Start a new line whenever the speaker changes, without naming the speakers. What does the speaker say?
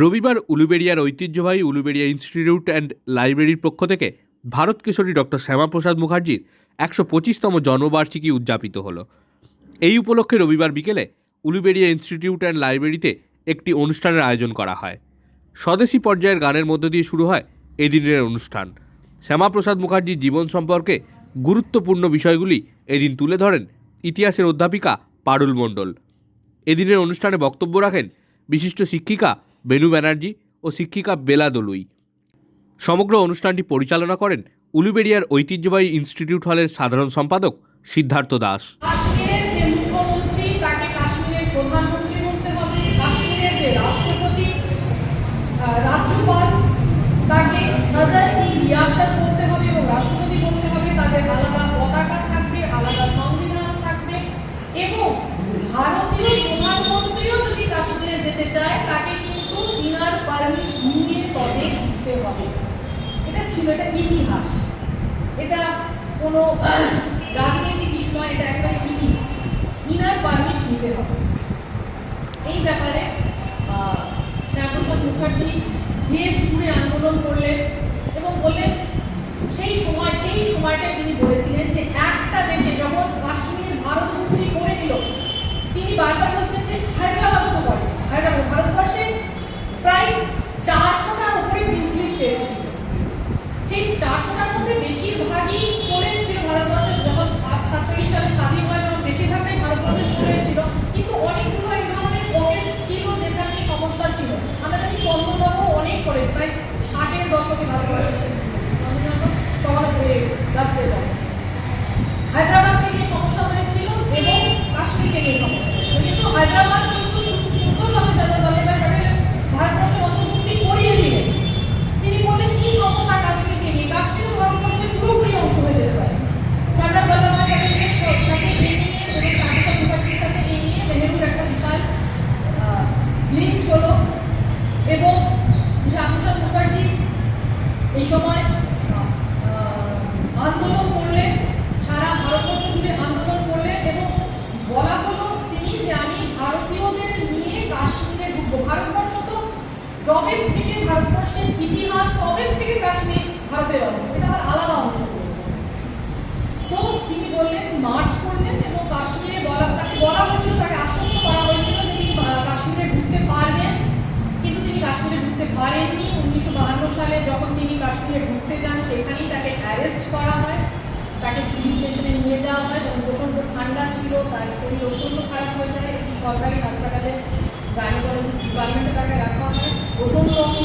রবিবার উলুবেড়িয়ার ঐতিহ্যবাহী Uluberia institute and লাইব্রেরির পক্ষ থেকে ভারত কেশরী ডক্টর শ্যামাপ্রসাদ মুখার্জির একশো পঁচিশতম জন্মবার্ষিকী উদযাপিত হলো। এই উপলক্ষে রবিবার বিকেলে উলুবেড়িয়া ইনস্টিটিউট অ্যান্ড লাইব্রেরিতে একটি অনুষ্ঠানের আয়োজন করা হয়। স্বদেশী পর্যায়ের গানের মধ্য দিয়ে শুরু হয় এদিনের অনুষ্ঠান। শ্যামাপ্রসাদ মুখার্জির জীবন সম্পর্কে গুরুত্বপূর্ণ বিষয়গুলি এদিন তুলে ধরেন ইতিহাসের অধ্যাপিকা পারুল মণ্ডল। এদিনের অনুষ্ঠানে বক্তব্য রাখেন বিশিষ্ট শিক্ষিকা বেনু ব্যানার্জি ও শিক্ষিকা বেলা দলুই। সমগ্র অনুষ্ঠানটি পরিচালনা করেন উলুবেড়িয়ার ঐতিহ্যবাহী ইনস্টিটিউট হলের সাধারণ সম্পাদক সিদ্ধার্থ দাস
কাশ্মীরের যে মুখ্যমন্ত্রী তাকে কাশ্মীরের প্রধানমন্ত্রী বলতে হবে কাশ্মীরের যে রাষ্ট্রপতি আহ, রাজ্যপাল তাকে সদর ই রিয়াসত বলতে হবে এবং রাষ্ট্রপতি বলতে হবে তাদের আলাদা পতাকা থাকবে আলাদা সংবিধান থাকবে এবং ভারতীয় প্রধানমন্ত্রীও যদি কাশ্মীরে যেতে চায় তাকে কিন্তু ইনার পারমিট নিয়ে তবে ঢুকতে হবে এটা ছিল এটা ইতিহাস। এটা কোনো রাজনৈতিক ইস্যু নয়, এটা একবারে ইতিহাস। ইনার পারমিট নিতে হবে। এই ব্যাপারে শ্যামপ্রসাদ মুখার্জি দেশ জুড়ে আন্দোলন করলেন এবং বললেন, সেই সময়, সেই সময়টাই তিনি বলেছিলেন যে একটা দেশে যখন কাশ্মীর ভারত মুক্তি করে নিল তিনি বারবার বলছেন যে হায়দ্রাবাদও তো করে হায়দ্রাবাদ ভারতবর্ষে প্রায় চারশোটার উপরে বিজলি স্টেট ছিল সেই চারশোটার মধ্যে বেশিরভাগই চলে এসেছিল ভারতবর্ষে যখন ভারতবর্ষে কিন্তু এই ধরনের ছিল সমস্যা ছিল। আমরা অনেক করে, প্রায় ষাটের দশকে হয়ে হায়দ্রাবাদকে নিয়ে সমস্যা হয়েছিল এবং কাশ্মীর থেকে সমস্যা কিন্তু হায়দ্রাবাদ কিন্তু সু- সুন্দরভাবে সর্দার বল্লভভাই প্যাটেল ভারতবর্ষের অন্তর্ভুক্তি করিয়ে দিলেন তিনি বললেন কি সমস্যা কাশ্মীরকে নিয়ে কাশ্মীরও ভারতবর্ষের পুরোপুরি অংশ হয়ে যেতে পারে সর্দার বল্লভভাই প্যাটেলের স- সাথে এই নিয়ে এবং শ্যামপ্রসাদ মুখার্জির সাথে এই নিয়ে নেহেরুর একটা বিশাল লিঙ্ক হলো এবং শ্যামপ্রসাদ মুখার্জি এই সময় আন্দোলন করলেন সারা ভারতবর্ষ জুড়ে আন্দোলন করলেন এবং বলা হলো তিনি যে আমি ভারতীয়দের নিয়ে কাশ্মীরে ঢুকবো। ভারতবর্ষ তো জবের থেকে ভারতবর্ষের ইতিহাস তবের থেকে কাশ্মীর ভারতের অংশ। এটা আমার আলাদা অংশ। তো তিনি বললেন, মার্চ করলেন এবং কাশ্মীরে বলা, তাকে বলা হয়েছিল, তাকে আশ্বস্ত করা হয়েছিল যে তিনি কাশ্মীরে ঢুকতে পারবেন। কিন্তু তিনি কাশ্মীরে ঢুকতে পারেননি। উনিশশো সালে যখন তিনি কাশ্মীরে যান, সেখানেই তাকে অ্যারেস্ট করা হয়। তাকে পুলিশ স্টেশনে নিয়ে যাওয়া হয়। এবং প্রচণ্ড ঠান্ডা ছিল, তার শরীর অত্যন্ত খারাপ হয়ে যায়। একটি সরকারি হাসপাতালে গাইনোকোলজিস্ট ডিপার্টমেন্টে তাকে রাখা হয়। প্রচণ্ড হতে